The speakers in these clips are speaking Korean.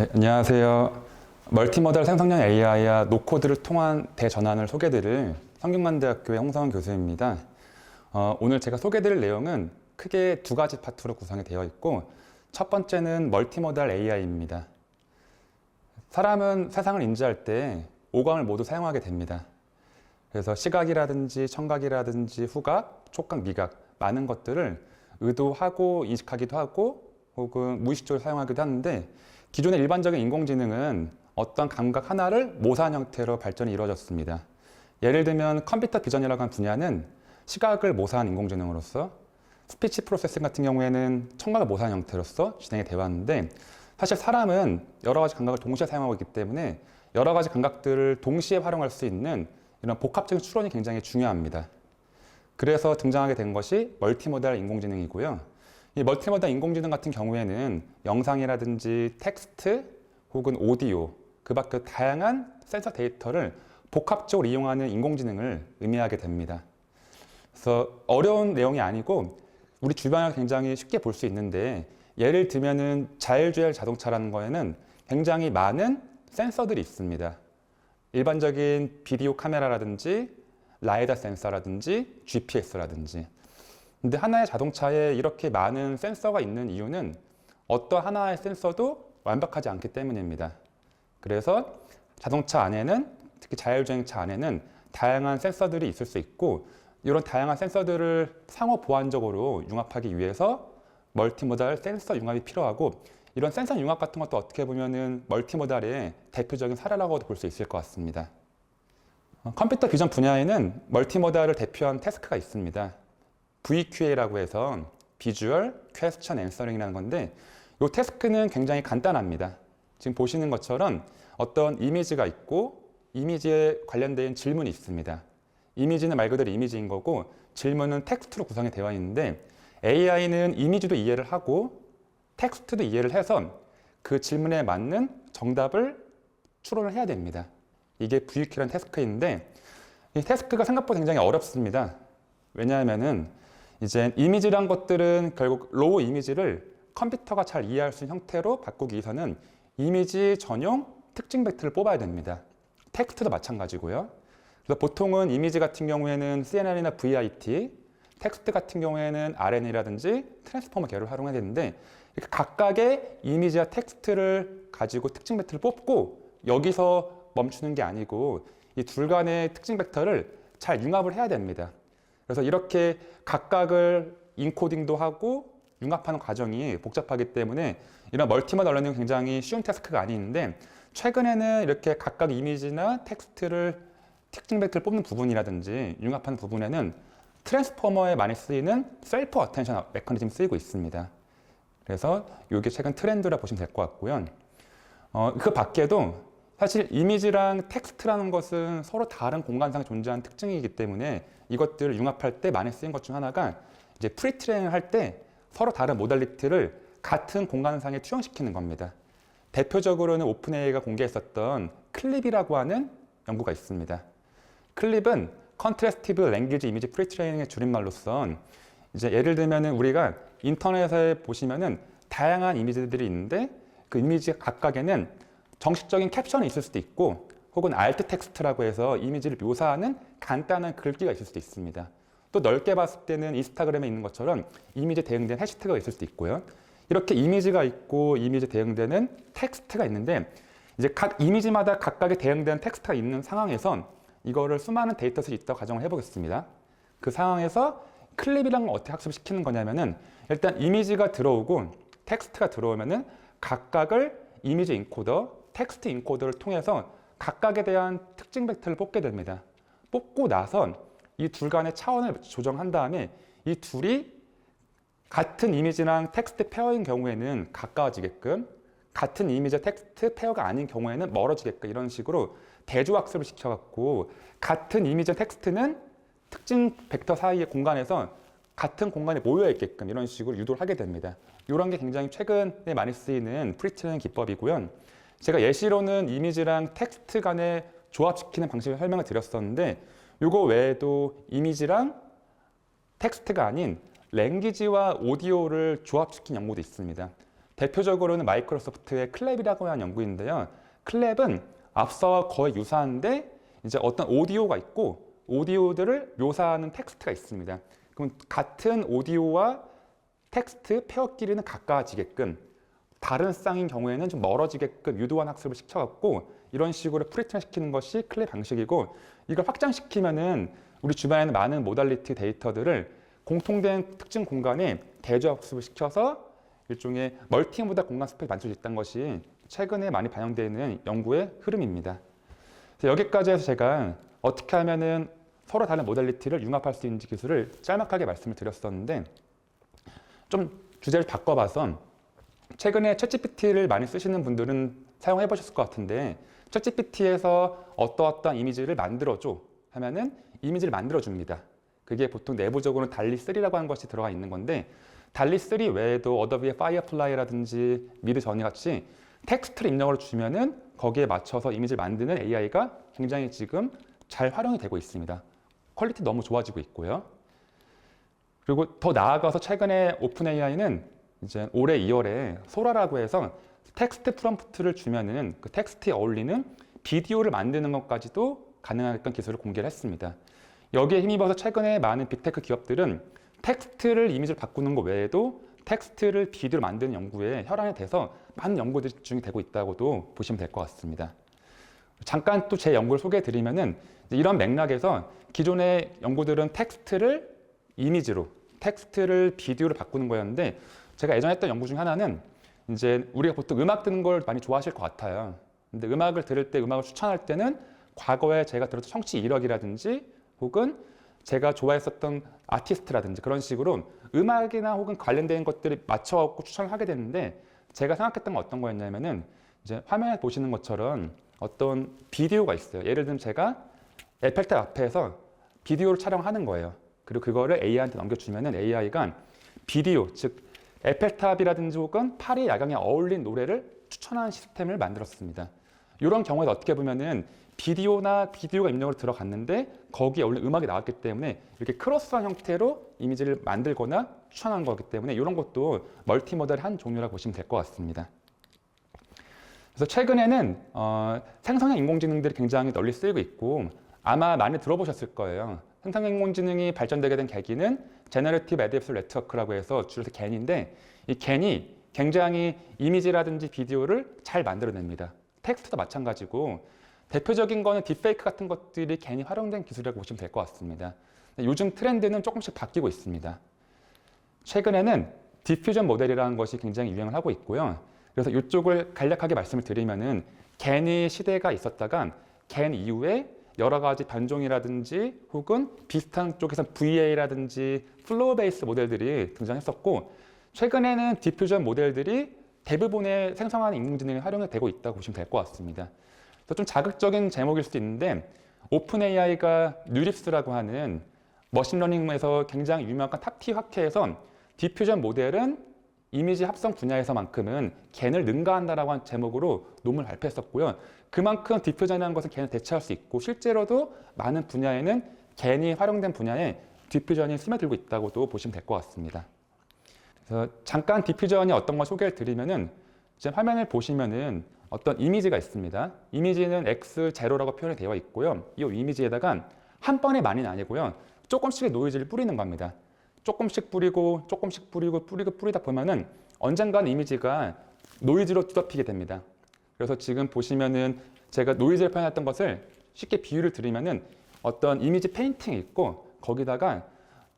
네, 안녕하세요. 멀티모달 생성형 AI와 노코드를 통한 대전환을 소개드릴 성균관대학교의 홍성원 교수입니다. 어, 오늘 제가 소개드릴 내용은 크게 두 가지 파트로 구성이 되어 있고 첫 번째는 멀티모달 AI입니다. 사람은 세상을 인지할 때 오감을 모두 사용하게 됩니다. 그래서 시각이라든지 청각이라든지 후각, 촉각, 미각 많은 것들을 의도하고 인식하기도 하고 혹은 무의식적으로 사용하기도 하는데 기존의 일반적인 인공지능은 어떤 감각 하나를 모사한 형태로 발전이 이루어졌습니다. 예를 들면 컴퓨터 비전이라고 하는 분야는 시각을 모사한 인공지능으로서 스피치 프로세싱 같은 경우에는 청각을 모사한 형태로서 진행이 되어 왔는데 사실 사람은 여러 가지 감각을 동시에 사용하고 있기 때문에 여러 가지 감각들을 동시에 활용할 수 있는 이런 복합적인 추론이 굉장히 중요합니다. 그래서 등장하게 된 것이 멀티모달 인공지능이고요. 이 멀티모달 인공지능 같은 경우에는 영상이라든지 텍스트 혹은 오디오 그 밖에 다양한 센서 데이터를 복합적으로 이용하는 인공지능을 의미하게 됩니다. 그래서 어려운 내용이 아니고 우리 주변에 굉장히 쉽게 볼 수 있는데 예를 들면은 자율주행 자동차라는 거에는 굉장히 많은 센서들이 있습니다. 일반적인 비디오 카메라라든지 라이다 센서라든지 GPS라든지 근데 하나의 자동차에 이렇게 많은 센서가 있는 이유는 어떤 하나의 센서도 완벽하지 않기 때문입니다. 그래서 자동차 안에는 특히 자율주행차 안에는 다양한 센서들이 있을 수 있고 이런 다양한 센서들을 상호 보완적으로 융합하기 위해서 멀티모달 센서 융합이 필요하고 이런 센서 융합 같은 것도 어떻게 보면은 멀티모달의 대표적인 사례라고도 볼 수 있을 것 같습니다. 어, 컴퓨터 비전 분야에는 멀티모달을 대표한 태스크가 있습니다. VQA라고 해서 비주얼 퀘스천 앤서링이라는 건데 이 태스크는 굉장히 간단합니다. 지금 보시는 것처럼 어떤 이미지가 있고 이미지에 관련된 질문이 있습니다. 이미지는 말 그대로 이미지인 거고 질문은 텍스트로 구성이 되어 있는데 AI는 이미지도 이해를 하고 텍스트도 이해를 해서 그 질문에 맞는 정답을 추론을 해야 됩니다. 이게 VQ라는 태스크인데 이 태스크가 생각보다 굉장히 어렵습니다. 왜냐하면은 이제 이미지란 것들은 결국 로우 이미지를 컴퓨터가 잘 이해할 수 있는 형태로 바꾸기 위해서는 이미지 전용 특징 벡터를 뽑아야 됩니다. 텍스트도 마찬가지고요. 그래서 보통은 이미지 같은 경우에는 CNN이나 VIT, 텍스트 같은 경우에는 RN이라든지 트랜스포머 계를 활용해야 되는데 이렇게 각각의 이미지와 텍스트를 가지고 특징 벡터를 뽑고 여기서 멈추는 게 아니고 이 둘 간의 특징 벡터를 잘 융합을 해야 됩니다. 그래서 이렇게 각각을 인코딩도 하고 융합하는 과정이 복잡하기 때문에 이런 멀티모달 러닝은 굉장히 쉬운 태스크가 아닌데 최근에는 이렇게 각각 이미지나 텍스트를 특징 벡터를 뽑는 부분이라든지 융합하는 부분에는 트랜스포머에 많이 쓰이는 셀프 어텐션 메커니즘이 쓰이고 있습니다. 그래서 이게 최근 트렌드라 보시면 될 것 같고요. 어, 그 밖에도 사실 이미지랑 텍스트라는 것은 서로 다른 공간상에 존재하는 특징이기 때문에 이것들을 융합할 때 많이 쓰인 것 중 하나가 이제 프리트레이닝을 할때 서로 다른 모달리티를 같은 공간상에 투영시키는 겁니다. 대표적으로는 오픈AI가 공개했었던 클립이라고 하는 연구가 있습니다. 클립은 컨트레스티브 랭귀지 이미지 프리트레이닝의 줄임말로서 이제 예를 들면은 우리가 인터넷에 보시면은 다양한 이미지들이 있는데 그 이미지 각각에는 정식적인 캡션이 있을 수도 있고 혹은 알트 텍스트라고 해서 이미지를 묘사하는 간단한 글귀가 있을 수도 있습니다. 또 넓게 봤을 때는 인스타그램에 있는 것처럼 이미지 대응된 해시태그가 있을 수도 있고요. 이렇게 이미지가 있고 이미지 대응되는 텍스트가 있는데 이제 각 이미지마다 각각의 대응되는 텍스트가 있는 상황에선 이거를 수많은 데이터셋이 있다고 가정을 해보겠습니다. 그 상황에서 클립이란 걸 어떻게 학습시키는 거냐면은 일단 이미지가 들어오고 텍스트가 들어오면은 각각을 이미지 인코더, 텍스트 인코더를 통해서 각각에 대한 특징 벡터를 뽑게 됩니다. 뽑고 나선 이 둘 간의 차원을 조정한 다음에 이 둘이 같은 이미지랑 텍스트 페어인 경우에는 가까워지게끔 같은 이미지 텍스트 페어가 아닌 경우에는 멀어지게끔 이런 식으로 대조학습을 시켜갖고 같은 이미지 텍스트는 특징 벡터 사이의 공간에서 같은 공간에 모여 있게끔 이런 식으로 유도를 하게 됩니다. 이런 게 굉장히 최근에 많이 쓰이는 프리트레이닝 기법이고요. 제가 예시로는 이미지랑 텍스트 간에 조합시키는 방식을 설명을 드렸었는데 이거 외에도 이미지랑 텍스트가 아닌 랭귀지와 오디오를 조합시킨 연구도 있습니다. 대표적으로는 마이크로소프트의 클랩이라고 하는 연구인데요. 클랩은 앞서와 거의 유사한데 이제 어떤 오디오가 있고 오디오들을 묘사하는 텍스트가 있습니다. 그럼 같은 오디오와 텍스트 페어끼리는 가까워지게끔 다른 쌍인 경우에는 좀 멀어지게끔 유도한 학습을 시켜갖고 이런 식으로 프리트를 시키는 것이 클랩 방식이고 이걸 확장시키면은 우리 주변에 있는 많은 모달리티 데이터들을 공통된 특징 공간에 대조 학습을 시켜서 일종의 멀티모달 공간 스펙이 만들 수 있다는 것이 최근에 많이 반영되어 있는 연구의 흐름입니다. 여기까지 해서 제가 어떻게 하면은 서로 다른 모달리티를 융합할 수 있는지 기술을 짤막하게 말씀을 드렸었는데 좀 주제를 바꿔봐서 최근에 챗GPT를 많이 쓰시는 분들은 사용해 보셨을 것 같은데 챗GPT에서 어떠어떠한 이미지를 만들어줘 하면은 이미지를 만들어줍니다. 그게 보통 내부적으로는 달리3라고 하는 것이 들어가 있는 건데 달리3 외에도 어도비의 파이어플라이라든지 미드 저니 같이 텍스트를 입력을 주면은 거기에 맞춰서 이미지를 만드는 AI가 굉장히 지금 잘 활용이 되고 있습니다. 퀄리티 너무 좋아지고 있고요. 그리고 더 나아가서 최근에 오픈 AI는 이제 올해 2월에 소라라고 해서 텍스트 프롬프트를 주면은 그 텍스트에 어울리는 비디오를 만드는 것까지도 가능한 기술을 공개를 했습니다. 여기에 힘입어서 최근에 많은 빅테크 기업들은 텍스트를 이미지를 바꾸는 것 외에도 텍스트를 비디오로 만드는 연구에 혈안이 돼서 많은 연구들이 집중이 되고 있다고도 보시면 될 것 같습니다. 잠깐 또 제 연구를 소개해 드리면은 이런 맥락에서 기존의 연구들은 텍스트를 이미지로, 텍스트를 비디오로 바꾸는 거였는데 제가 예전에 했던 연구 중 하나는 이제 우리가 보통 음악 듣는 걸 많이 좋아하실 것 같아요. 근데 음악을 들을 때 음악을 추천할 때는 과거에 제가 들었던 청취 이력이라든지 혹은 제가 좋아했었던 아티스트라든지 그런 식으로 음악이나 혹은 관련된 것들을 맞춰갖고 추천을 하게 됐는데 제가 생각했던 건 어떤 거였냐면은 이제 화면에 보시는 것처럼 어떤 비디오가 있어요. 예를 들면 제가 에펠탑 앞에서 비디오를 촬영하는 거예요. 그리고 그거를 AI한테 넘겨주면은 AI가 비디오, 즉 에펠탑이라든지 혹은 파리 야경에 어울린 노래를 추천하는 시스템을 만들었습니다. 이런 경우에 어떻게 보면은 비디오나 비디오가 입력으로 들어갔는데 거기에 원래 음악이 나왔기 때문에 이렇게 크로스한 형태로 이미지를 만들거나 추천한 거기 때문에 이런 것도 멀티모델의 한 종류라고 보시면 될 것 같습니다. 그래서 최근에는 어, 생성형 인공지능들이 굉장히 널리 쓰이고 있고 아마 많이 들어보셨을 거예요. 생성형 인공지능이 발전되게 된 계기는 제너레티브 애드앱스 네트워크라고 해서 줄여서 겐인데 이 겐이 굉장히 이미지라든지 비디오를 잘 만들어냅니다. 텍스트도 마찬가지고 대표적인 거는 딥페이크 같은 것들이 겐이 활용된 기술이라고 보시면 될 것 같습니다. 요즘 트렌드는 조금씩 바뀌고 있습니다. 최근에는 디퓨전 모델이라는 것이 굉장히 유행을 하고 있고요. 그래서 이쪽을 간략하게 말씀을 드리면은 겐의 시대가 있었다가 겐 이후에 여러 가지 변종이라든지 혹은 비슷한 쪽에서 VA라든지 플로우 베이스 모델들이 등장했었고 최근에는 디퓨전 모델들이 대부분의 생성하는 인공지능이 활용이 되고 있다고 보시면 될 것 같습니다. 좀 자극적인 제목일 수도 있는데 오픈 AI가 뉴립스라고 하는 머신러닝에서 굉장히 유명한 탑티 학회에서 디퓨전 모델은 이미지 합성 분야에서만큼은 겐을 능가한다라고 하는 제목으로 논문을 발표했었고요. 그만큼 디퓨전이라는 것은 겐을 대체할 수 있고 실제로도 많은 분야에는 겐이 활용된 분야에 디퓨전이 스며들고 있다고도 보시면 될 것 같습니다. 그래서 잠깐 디퓨전이 어떤 걸 소개를 드리면은 이제 화면을 보시면은 어떤 이미지가 있습니다. 이미지는 x0라고 표현이 되어 있고요. 이 이미지에다가 한 번에 많이는 아니고요. 조금씩의 노이즈를 뿌리는 겁니다. 조금씩 뿌리고 조금씩 뿌리고 뿌리고 뿌리다 보면은 언젠가는 이미지가 노이즈로 뒤덮이게 됩니다. 그래서 지금 보시면은 제가 노이즈를 표현했던 것을 쉽게 비유를 드리면은 어떤 이미지 페인팅이 있고 거기다가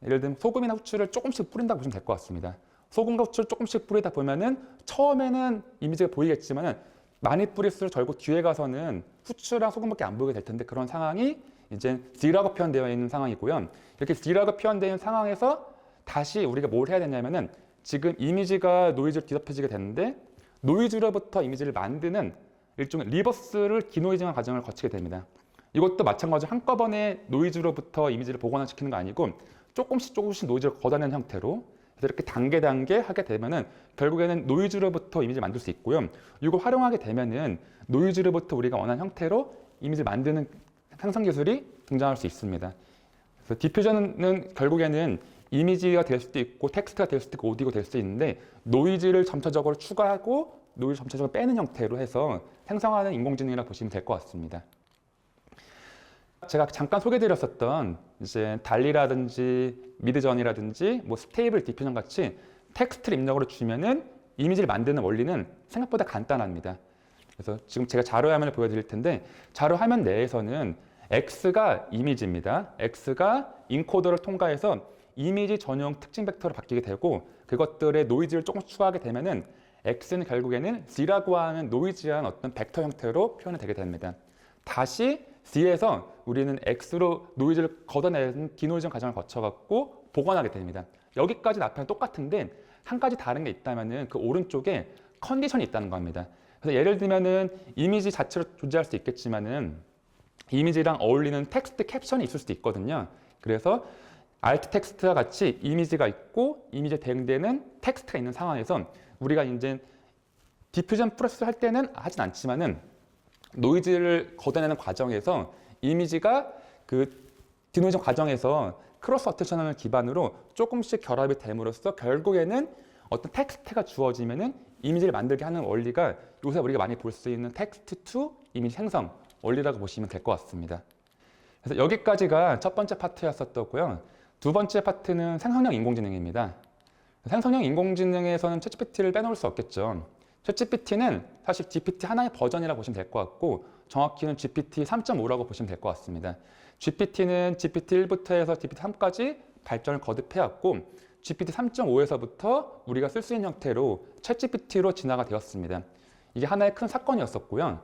예를 들면 소금이나 후추를 조금씩 뿌린다고 보시면 될 것 같습니다. 소금과 후추를 조금씩 뿌리다 보면은 처음에는 이미지가 보이겠지만은 많이 뿌릴수록 결국 뒤에 가서는 후추랑 소금밖에 안 보이게 될 텐데 그런 상황이 이제 D라고 표현되어 있는 상황이고요. 이렇게 D라고 표현되어 있는 상황에서 다시 우리가 뭘 해야 되냐면은 지금 이미지가 노이즈로 뒤덮여지게 되는데 노이즈로부터 이미지를 만드는 일종의 리버스를 디노이징한 과정을 거치게 됩니다. 이것도 마찬가지로 한꺼번에 노이즈로부터 이미지를 복원시키는 거 아니고 조금씩 조금씩 노이즈를 걷어내는 형태로 이렇게 단계 단계 하게 되면은 결국에는 노이즈로부터 이미지를 만들 수 있고요. 이걸 활용하게 되면은 노이즈로부터 우리가 원하는 형태로 이미지를 만드는 생성 기술이 등장할 수 있습니다. 그래서 디퓨전은 결국에는 이미지가 될 수도 있고 텍스트가 될 수도 있고 오디오가 될 수도 있는데 노이즈를 점차적으로 추가하고 노이즈 점차적으로 빼는 형태로 해서 생성하는 인공지능이라 보시면 될 것 같습니다. 제가 잠깐 소개드렸었던 이제 달리라든지 미드전이라든지 뭐 스테이블 디퓨전 같이 텍스트를 입력으로 주면은 이미지를 만드는 원리는 생각보다 간단합니다. 그래서 지금 제가 자료 화면을 보여드릴 텐데 자료 화면 내에서는 X가 이미지입니다. X가 인코더를 통과해서 이미지 전용 특징 벡터로 바뀌게 되고 그것들의 노이즈를 조금 추가하게 되면은 X는 결국에는 Z라고 하는 노이즈한 어떤 벡터 형태로 표현이 되게 됩니다. 다시 Z에서 우리는 X로 노이즈를 걷어내는 디노이즈 과정을 거쳐갖고 보관하게 됩니다. 여기까지 나타는 똑같은데 한 가지 다른 게 있다면은 그 오른쪽에 컨디션이 있다는 겁니다. 그래서 예를 들면은 이미지 자체로 존재할 수 있겠지만은 이미지랑 어울리는 텍스트 캡션이 있을 수도 있거든요. 그래서 알트 텍스트와 같이 이미지가 있고 이미지에 대응되는 텍스트가 있는 상황에서 우리가 이제 디퓨전 프로세스 할 때는 하진 않지만은 노이즈를 걷어내는 과정에서 이미지가 그 디노이전 과정에서 크로스 어테이션을 기반으로 조금씩 결합이 됨으로써 결국에는 어떤 텍스트가 주어지면은 이미지를 만들게 하는 원리가 요새 우리가 많이 볼 수 있는 텍스트 투 이미지 생성 원리라고 보시면 될 것 같습니다. 그래서 여기까지가 첫 번째 파트였었고요. 두 번째 파트는 생성형 인공지능입니다. 생성형 인공지능에서는 챗GPT를 빼놓을 수 없겠죠. 챗GPT는 사실 GPT 하나의 버전이라고 보시면 될 것 같고 정확히는 GPT 3.5라고 보시면 될 것 같습니다. GPT는 GPT 1부터 해서 GPT 3까지 발전을 거듭해왔고 GPT 3.5에서부터 우리가 쓸 수 있는 형태로 챗GPT로 진화가 되었습니다. 이게 하나의 큰 사건이었었고요.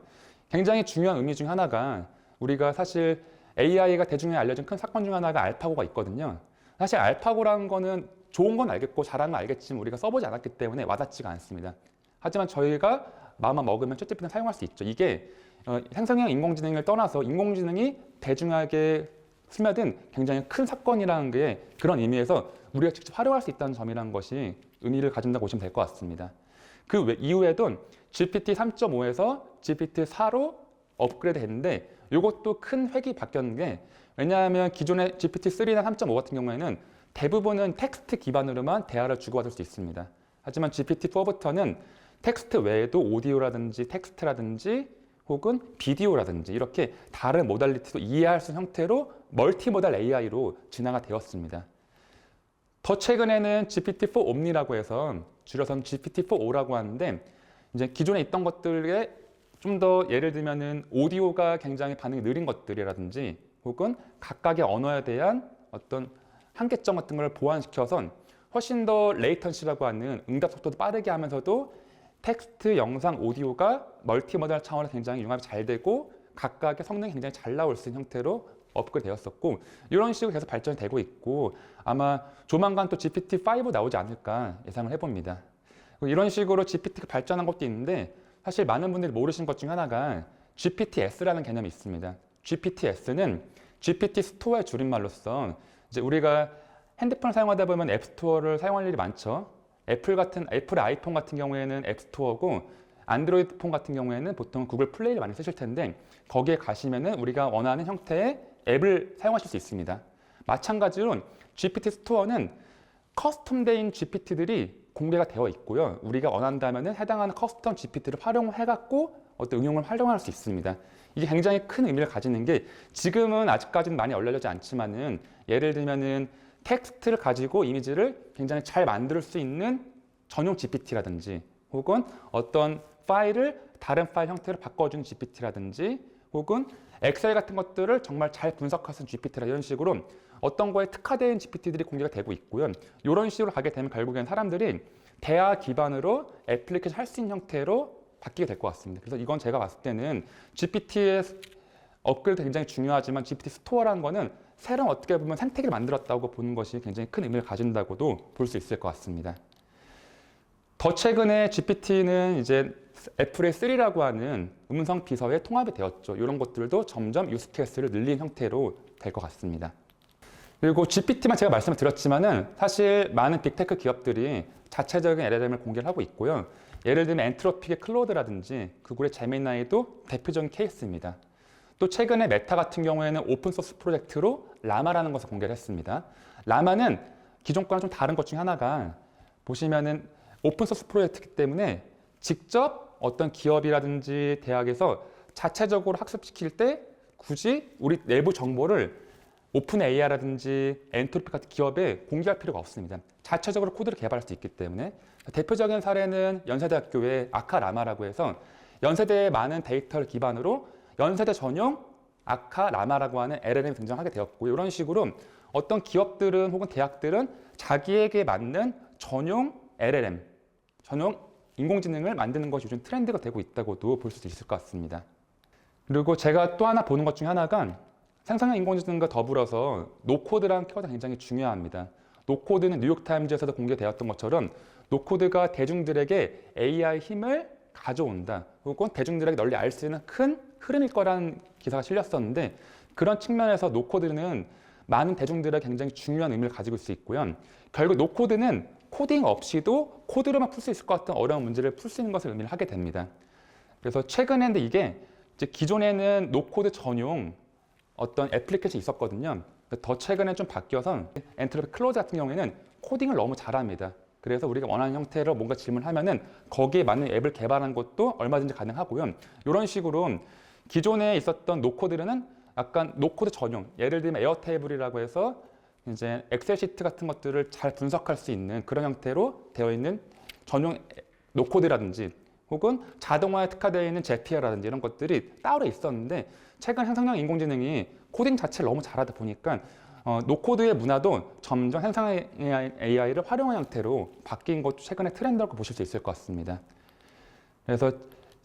굉장히 중요한 의미 중 하나가 우리가 사실 AI가 대중에 알려진 큰 사건 중 하나가 알파고가 있거든요. 사실 알파고라는 거는 좋은 건 알겠고 잘하는 건 알겠지만 우리가 써보지 않았기 때문에 와닿지가 않습니다. 하지만 저희가 마음만 먹으면 챗GPT는 사용할 수 있죠. 이게 어, 생성형 인공지능을 떠나서 인공지능이 대중하게 스며든 굉장히 큰 사건이라는 게 그런 의미에서 우리가 직접 활용할 수 있다는 점이라는 것이 의미를 가진다고 보시면 될 것 같습니다. 그 외- 이후에도 GPT 3.5에서 GPT 4로 업그레이드 했는데 이것도 큰 획이 바뀌었는 게 왜냐하면 기존의 GPT 3나 3.5 같은 경우에는 대부분은 텍스트 기반으로만 대화를 주고받을 수 있습니다. 하지만 GPT 4부터는 텍스트 외에도 오디오라든지 텍스트라든지 혹은 비디오라든지 이렇게 다른 모달리티도 이해할 수 있는 형태로 멀티모달 AI로 진화가 되었습니다. 더 최근에는 GPT-4 옴니라고 해서 줄여서는 GPT-4O라고 하는데 이제 기존에 있던 것들에 좀 더 예를 들면은 오디오가 굉장히 반응이 느린 것들이라든지 혹은 각각의 언어에 대한 어떤 한계점 같은 걸 보완시켜서 훨씬 더 레이턴시라고 하는 응답 속도도 빠르게 하면서도 텍스트, 영상, 오디오가 멀티모달 차원에서 굉장히 융합이 잘 되고 각각의 성능이 굉장히 잘 나올 수 있는 형태로 업그레이드 되었었고 이런 식으로 계속 발전이 되고 있고 아마 조만간 또 GPT-5 나오지 않을까 예상을 해봅니다. 이런 식으로 GPT가 발전한 것도 있는데 사실 많은 분들이 모르시는 것 중 하나가 GPTS라는 개념이 있습니다. GPTS는 GPT 스토어의 줄임말로서 이제 우리가 핸드폰을 사용하다 보면 앱 스토어를 사용할 일이 많죠. 애플 같은 애플 아이폰 같은 경우에는 앱 스토어고 안드로이드 폰 같은 경우에는 보통 구글 플레이를 많이 쓰실 텐데 거기에 가시면은 우리가 원하는 형태의 앱을 사용하실 수 있습니다. 마찬가지로 GPT 스토어는 커스텀된 GPT들이 공개가 되어 있고요. 우리가 원한다면은 해당하는 커스텀 GPT를 활용해 갖고 어떤 응용을 활용할 수 있습니다. 이게 굉장히 큰 의미를 가지는 게 지금은 아직까지는 많이 알려지지 않지만은 예를 들면은 텍스트를 가지고 이미지를 굉장히 잘 만들 수 있는 전용 GPT라든지 혹은 어떤 파일을 다른 파일 형태로 바꿔주는 GPT라든지 혹은 엑셀 같은 것들을 정말 잘 분석하는 GPT라 이런 식으로 어떤 거에 특화된 GPT들이 공개가 되고 있고요. 이런 식으로 가게 되면 결국엔 사람들이 대화 기반으로 애플리케이션 할 수 있는 형태로 바뀌게 될 것 같습니다. 그래서 이건 제가 봤을 때는 GPT의 업그레이드 굉장히 중요하지만 GPT 스토어라는 거는 새로운 어떻게 보면 생태계를 만들었다고 보는 것이 굉장히 큰 의미를 가진다고도 볼 수 있을 것 같습니다. 더 최근에 GPT는 이제 애플의 3라고 하는 음성 비서에 통합이 되었죠. 이런 것들도 점점 유스케이스를 늘린 형태로 될 것 같습니다. 그리고 GPT만 제가 말씀을 드렸지만은 사실 많은 빅테크 기업들이 자체적인 LLM을 공개를 하고 있고요. 예를 들면 엔트로픽의 클로드라든지 구글의 제미나이도 대표적인 케이스입니다. 또 최근에 메타 같은 경우에는 오픈소스 프로젝트로 라마라는 것을 공개를 했습니다. 라마는 기존 거랑 좀 다른 것 중에 하나가 보시면은 오픈소스 프로젝트이기 때문에 직접 어떤 기업이라든지 대학에서 자체적으로 학습시킬 때 굳이 우리 내부 정보를 오픈 AI라든지 엔트로피 같은 기업에 공개할 필요가 없습니다. 자체적으로 코드를 개발할 수 있기 때문에 대표적인 사례는 연세대학교의 아카라마라고 해서 연세대의 많은 데이터를 기반으로 연세대 전용 아카라마라고 하는 LLM이 등장하게 되었고 이런 식으로 어떤 기업들은 혹은 대학들은 자기에게 맞는 전용 LLM, 전용 인공지능을 만드는 것이 요즘 트렌드가 되고 있다고도 볼 수 있을 것 같습니다. 그리고 제가 또 하나 보는 것 중에 하나가 생성형 인공지능과 더불어서 노코드라는 키워드가 굉장히 중요합니다. 노코드는 뉴욕타임즈에서도 공개되었던 것처럼 노코드가 대중들에게 AI 힘을 가져온다. 혹은 대중들에게 널리 알 수 있는 큰 흐름일 거라는 기사가 실렸었는데 그런 측면에서 노코드는 많은 대중들에게 굉장히 중요한 의미를 가지고 있을 수 있고요. 결국 노코드는 코딩 없이도 코드로만 풀 수 있을 것 같은 어려운 문제를 풀 수 있는 것을 의미를 하게 됩니다. 그래서 최근에 이게 기존에는 노코드 전용 어떤 애플리케이션이 있었거든요. 더 최근에 좀 바뀌어서 엔트로피 클로즈 같은 경우에는 코딩을 너무 잘합니다. 그래서 우리가 원하는 형태로 뭔가 질문하면은 거기에 맞는 앱을 개발하는 것도 얼마든지 가능하고요. 이런 식으로 기존에 있었던 노코드는 약간 노코드 전용, 예를 들면 에어테이블이라고 해서 이제 엑셀 시트 같은 것들을 잘 분석할 수 있는 그런 형태로 되어 있는 전용 노코드라든지 혹은 자동화에 특화되어 있는 제피아라든지 이런 것들이 따로 있었는데 최근 생성형 인공지능이 코딩 자체를 너무 잘하다 보니까 어, 노코드의 문화도 점점 생성형 AI를 활용한 형태로 바뀐 것도 최근에 트렌드라고 보실 수 있을 것 같습니다. 그래서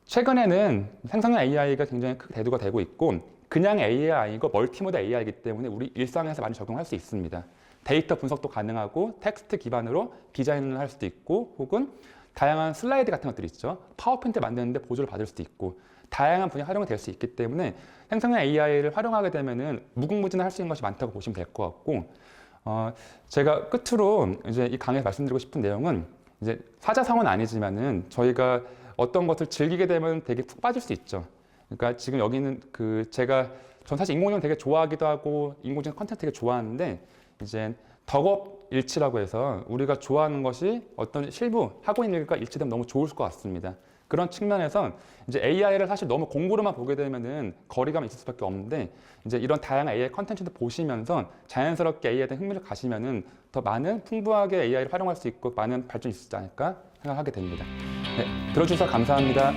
최근에는 생성형 AI가 굉장히 크게 대두가 되고 있고 그냥 AI가 아니고 멀티모드 AI이기 때문에 우리 일상에서 많이 적용할 수 있습니다. 데이터 분석도 가능하고 텍스트 기반으로 디자인을 할 수도 있고 혹은 다양한 슬라이드 같은 것들이 있죠. 파워포인트 만드는데 보조를 받을 수도 있고 다양한 분야 활용이 될 수 있기 때문에 생성형 AI를 활용하게 되면은 무궁무진할 수 있는 것이 많다고 보시면 될 것 같고 어, 제가 끝으로 이제 이 강의에서 말씀드리고 싶은 내용은 이제 사자성어는 아니지만은 저희가 어떤 것을 즐기게 되면 되게 푹 빠질 수 있죠. 그러니까 지금 여기는 그 제가 전 사실 인공지능 되게 좋아하기도 하고 인공지능 컨텐츠 되게 좋아하는데 이제 덕업 일치라고 해서 우리가 좋아하는 것이 어떤 실부 하고 있는 일과 일치되면 너무 좋을 것 같습니다. 그런 측면에서 이제 AI를 사실 너무 공부로만 보게 되면은 거리감이 있을 수밖에 없는데 이제 이런 다양한 AI 컨텐츠도 보시면서 자연스럽게 AI에 대한 흥미를 가시면은 더 많은 풍부하게 AI를 활용할 수 있고 많은 발전이 있지 않을까 생각하게 됩니다. 네, 들어주셔서 감사합니다.